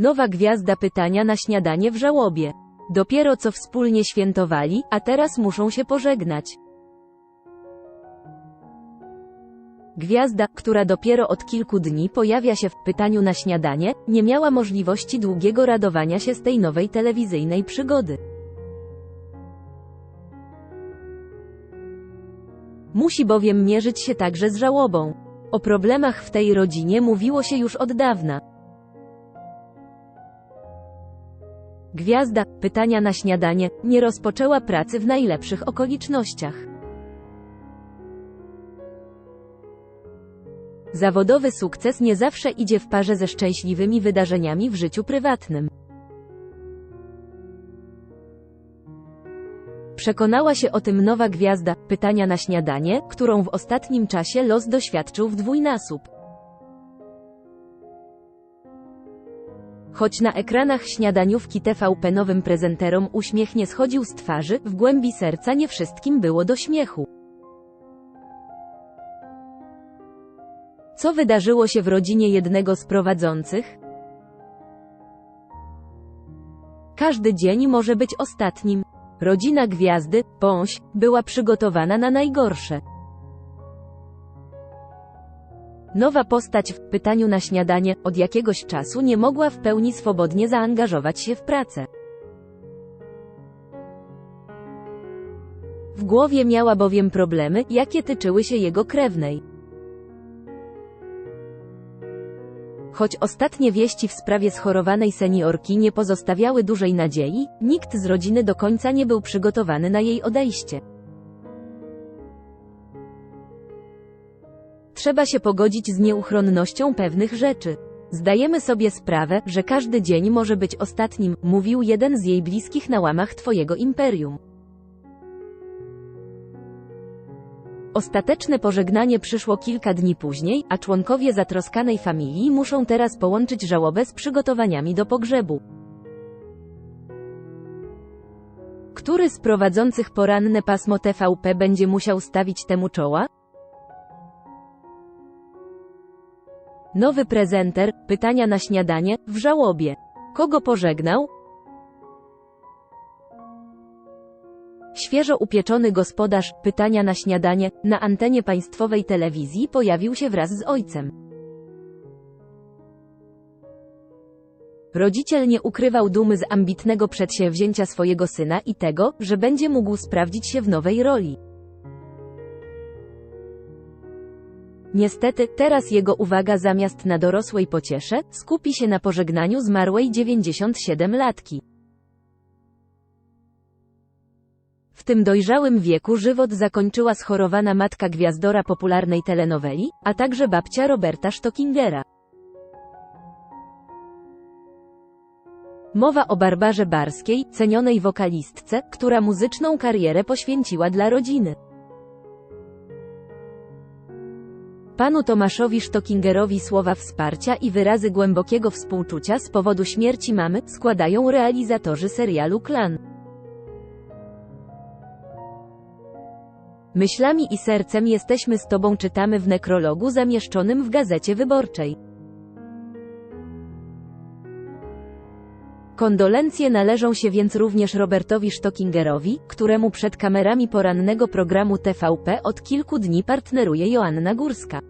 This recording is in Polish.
Nowa gwiazda pytania na śniadanie w żałobie. Dopiero co wspólnie świętowali, a teraz muszą się pożegnać. Gwiazda, która dopiero od kilku dni pojawia się w pytaniu na śniadanie, nie miała możliwości długiego radowania się z tej nowej telewizyjnej przygody. Musi bowiem mierzyć się także z żałobą. O problemach w tej rodzinie mówiło się już od dawna. Gwiazda, pytania na śniadanie, nie rozpoczęła pracy w najlepszych okolicznościach. Zawodowy sukces nie zawsze idzie w parze ze szczęśliwymi wydarzeniami w życiu prywatnym. Przekonała się o tym nowa gwiazda pytania na śniadanie, którą w ostatnim czasie los doświadczył w dwójnasób. Choć na ekranach śniadaniówki TVP nowym prezenterom uśmiech nie schodził z twarzy, w głębi serca nie wszystkim było do śmiechu. Co wydarzyło się w rodzinie jednego z prowadzących? Każdy dzień może być ostatnim. Rodzina gwiazdy, Pąś, była przygotowana na najgorsze. Nowa postać w pytaniu na śniadanie od jakiegoś czasu nie mogła w pełni swobodnie zaangażować się w pracę. W głowie miała bowiem problemy, jakie tyczyły się jego krewnej. Choć ostatnie wieści w sprawie schorowanej seniorki nie pozostawiały dużej nadziei, nikt z rodziny do końca nie był przygotowany na jej odejście. Trzeba się pogodzić z nieuchronnością pewnych rzeczy. Zdajemy sobie sprawę, że każdy dzień może być ostatnim, mówił jeden z jej bliskich na łamach twojego imperium. Ostateczne pożegnanie przyszło kilka dni później, a członkowie zatroskanej familii muszą teraz połączyć żałobę z przygotowaniami do pogrzebu. Który z prowadzących poranne pasmo TVP będzie musiał stawić temu czoła? Nowy prezenter, pytania na śniadanie, w żałobie. Kogo pożegnał? Świeżo upieczony gospodarz, pytania na śniadanie, na antenie państwowej telewizji pojawił się wraz z ojcem. Rodziciel nie ukrywał dumy z ambitnego przedsięwzięcia swojego syna i tego, że będzie mógł sprawdzić się w nowej roli. Niestety, teraz jego uwaga zamiast na dorosłej pociesze, skupi się na pożegnaniu zmarłej 97-latki. W tym dojrzałym wieku żywot zakończyła schorowana matka gwiazdora popularnej telenoweli, a także babcia Roberta Stockingera. Mowa o Barbarze Barskiej, cenionej wokalistce, która muzyczną karierę poświęciła dla rodziny. Panu Tomaszowi Stockingerowi słowa wsparcia i wyrazy głębokiego współczucia z powodu śmierci mamy składają realizatorzy serialu Klan. Myślami i sercem jesteśmy z Tobą czytamy w nekrologu zamieszczonym w Gazecie Wyborczej. Kondolencje należą się więc również Robertowi Stockingerowi, któremu przed kamerami porannego programu TVP od kilku dni partneruje Joanna Górska.